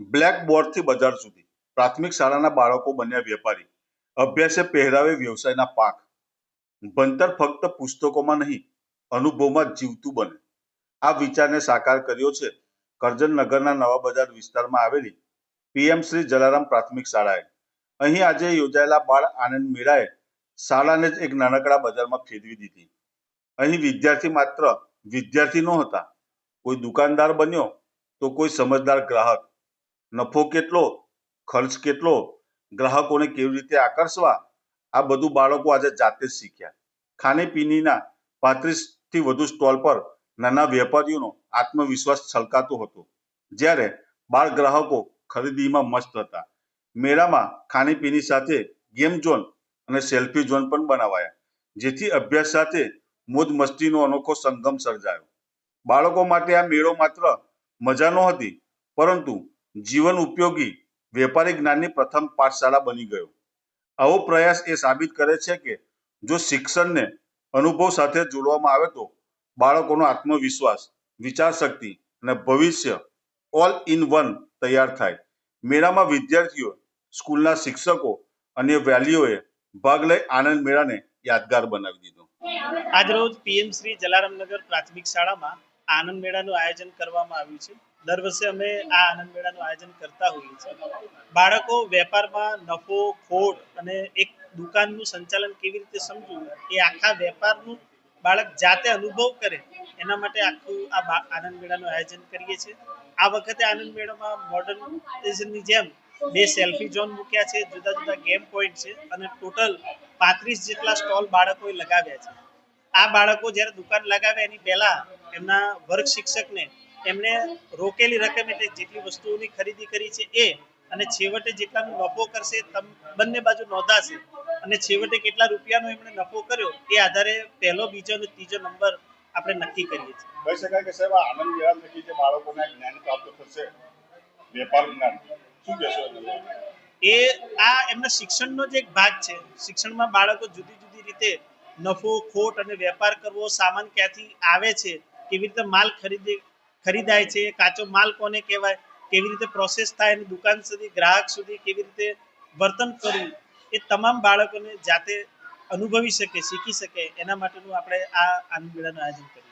Black બોર્ડથી બજાર સુધી. પ્રાથમિક શાળાના બાળકો બન્યા વેપારી. અભ્યાસે પહેરાવે વ્યવસાયના પાક. ભણતર ફક્ત પુસ્તકોમાં નહીં, અનુભવમાં જીવતું બને. આ વિચારને સાકાર કર્યો છે કરજણ નગરના નવા બજાર વિસ્તારમાં આવેલી પીએમ શ્રી જલારામ પ્રાથમિક શાળાએ. અહીં આજે યોજાયેલા બાળ આનંદ મેળાએ શાળાને જ એક નાનકડા બજારમાં ફેરવી દીધી. અહીં વિદ્યાર્થી માત્ર વિદ્યાર્થી નહોતા. કોઈ દુકાનદાર બન્યો તો કોઈ સમજદાર ગ્રાહક. નફો કેટલો, ખર્ચ કેટલો, ગ્રાહકોને કેવી રીતે આકર્ષવા, આ બધું બાળકો આજે જાતે જ શીખ્યા. ખાણીપીણીના પાંત્રીસથી વધુ સ્ટોલ પર નાના વેપારીઓનો આત્મવિશ્વાસ છલકાતો હતો. જ્યારે બાળ ગ્રાહકો ખરીદીમાં મસ્ત હતા. મેળામાં ખાણીપીણી સાથે ગેમ ઝોન અને સેલ્ફી ઝોન પણ બનાવાયા, જેથી અભ્યાસ સાથે મોજ મસ્તીનો અનોખો સંગમ સર્જાયો. બાળકો માટે આ મેળો માત્ર મજા નહોતી, પરંતુ જીવન ઉપયોગી વેપારી જ્ઞાનની પ્રથમ પાઠશાળા બની ગયો. આવો પ્રયાસ એ સાબિત કરે છે કે જો શિક્ષણને અનુભવ સાથે જોડવામાં આવે તો બાળકોનો આત્મવિશ્વાસ વિચાર શક્તિ અને ભવિષ્ય ઓલ ઇન વન તૈયાર થાય. મેળામાં વિદ્યાર્થીઓ, સ્કૂલના શિક્ષકો અને વાલીઓએ ભાગ લઈ આનંદ મેળાને યાદગાર બનાવી દીધો. આજરોજ પીએમ શ્રી જલારામનગર પ્રાથમિક શાળામાં આનંદ મેળાનું આયોજન કરવામાં આવ્યું છે. દર વર્ષે અમે આ આનંદ મેળાનું આયોજન કરતા હોઈએ છીએ. બાળકો વેપારમાં નફો, ખોટ અને એક દુકાનનું સંચાલન કેવી રીતે સમજવું એ આખા વેપારનું બાળક જાતે અનુભવ કરે, એના માટે આખું આ આનંદ મેળાનું આયોજન કરીએ છીએ. આ વખતે આનંદ મેળામાં મોડર્નાઇઝેશનની જેમ બે સેલ્ફી ઝોન મૂક્યા છે, જુદા જુદા ગેમ પોઈન્ટ છે અને ટોટલ પાંત્રીસ જેટલા સ્ટોલ બાળકોએ લગાવ્યા છે. આ બાળકો જ્યારે દુકાન લગાવે એની પહેલા એમના વર્ગ શિક્ષકને એમને રોકેલી રકમ એટલે જેટલી વસ્તુઓની ખરીદી કરી છે એ અને છેવટે જેટલાનો નફો કરશે બંને બાજુ નોંધાશે. અને છેવટે કેટલા રૂપિયાનો એમણે નફો કર્યો એ આધારે પહેલો બીજો અને ત્રીજો નંબર આપણે નક્કી કરીએ છીએ. કહી શકાય કે સાહેબ આનંદ વિહાર થકી જે બાળકોને જ્ઞાન પ્રાપ્ત થશે વેપાર જ્ઞાન શું કહેશો એ આ એમના શિક્ષણનો જ એક ભાગ છે. શિક્ષણમાં બાળકો જુદી જુદી રીતે નફો ખોટ અને વેપાર કરવો સામાન ક્યાંથી આવે છે કેવી રીતે માલ ખરીદે ખરીદાય છે, કાચો માલ કોને કહેવાય, કેવી રીતે પ્રોસેસ થાય અને દુકાન સુધી, ગ્રાહક સુધી કેવી રીતે વર્તન કરવું, એ તમામ બાળકોને જાતે અનુભવી શકે, શીખી શકે, એના માટેનું આપણે આ આનંદ મેળાનું આયોજન કર્યું